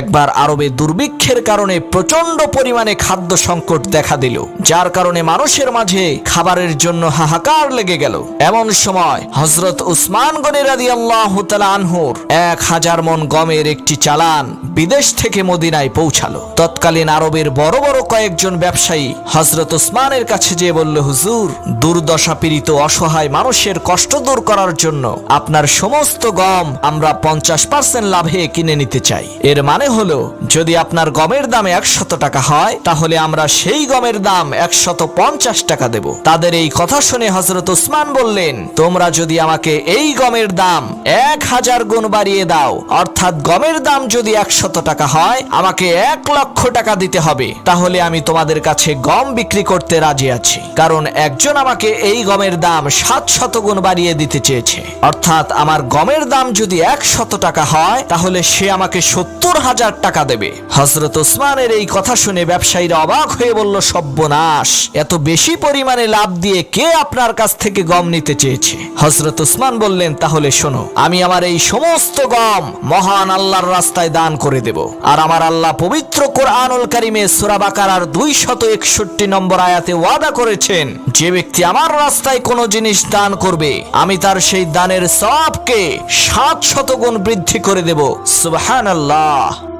একবার আরবে দুর্ভিক্ষের কারণে প্রচণ্ড পরিমাণে খাদ্য সংকট দেখা দিল, যার কারণে মানুষের মাঝে খাবারের জন্য হাহাকার লেগে গেল। এমন সময় হজরত উসমান গনি রাদি আল্লাহ আনহুর এক হাজার মন গমের একটি চালান বিদেশ থেকে মদিনায় পৌঁছালো। তৎকালীন আরবের বড় বড় কয়েকজন ব্যবসায়ী হজরত উসমানের কাছে যেয়ে বলল, হুজুর, দুর্দশা পীড়িত অসহায় মানুষের কষ্ট দূর করার জন্য আপনার সমস্ত গম আমরা পঞ্চাশ পার্সেন্ট লাভে কিনে নিতে চাই। এর মানে হলো, যদি আপনার গমের দাম একশত টাকা হয়, তাহলে আমরা সেই গমের দাম একশত পঞ্চাশ টাকা দেব। তাদের এই কথা শুনে হজরত উসমান বললেন, তোমরা যদি আমাকে এই গমের দাম এক হাজার গুণ বাড়িয়ে দাও, অর্থাৎ গমের দাম যদি একশত টাকা হয়, আমাকে এক লক্ষ টাকা দিতে হবে, তাহলে আমি তোমাদের কাছে গম বিক্রি করতে রাজি আছি। কারণ একজন আমাকে এই গমের দাম সাত শত গুণ বাড়িয়ে দিতে চেয়েছে। অর্থাৎ আমার গমের দাম যদি একশত টাকা হয়, তাহলে সে আমাকে সত্তর হাজার টাকা দেবে। হজরত ওসমানের এই কথা শুনে ব্যবসায়ীরা অবাক হয়ে বলল, সব্যনাশ! এত বেশি পরিমাণে লাভ দিয়ে কে আপনার কাছ থেকে গম নিতে চেয়েছে? হজরত ওসমান বললেন, তাহলে শোনো, আমি আমার এই সমস্ত গম মহান আল্লাহর রাস্তায় দান করে দেব। আর আমার আল্লাহ পবিত্র কোরআনুল কারিমে সূরা বাকারার দুই শত একষট্টি নম্বর আয়াতে ওয়াদা করেছেন, যে ব্যক্তি আমার রাস্তায় কোনো জিনিস দান করবে, আমি তার সেই দানের সবকে সাত শতগুণ বৃদ্ধি করে দেব। সুবহানাল্লাহ।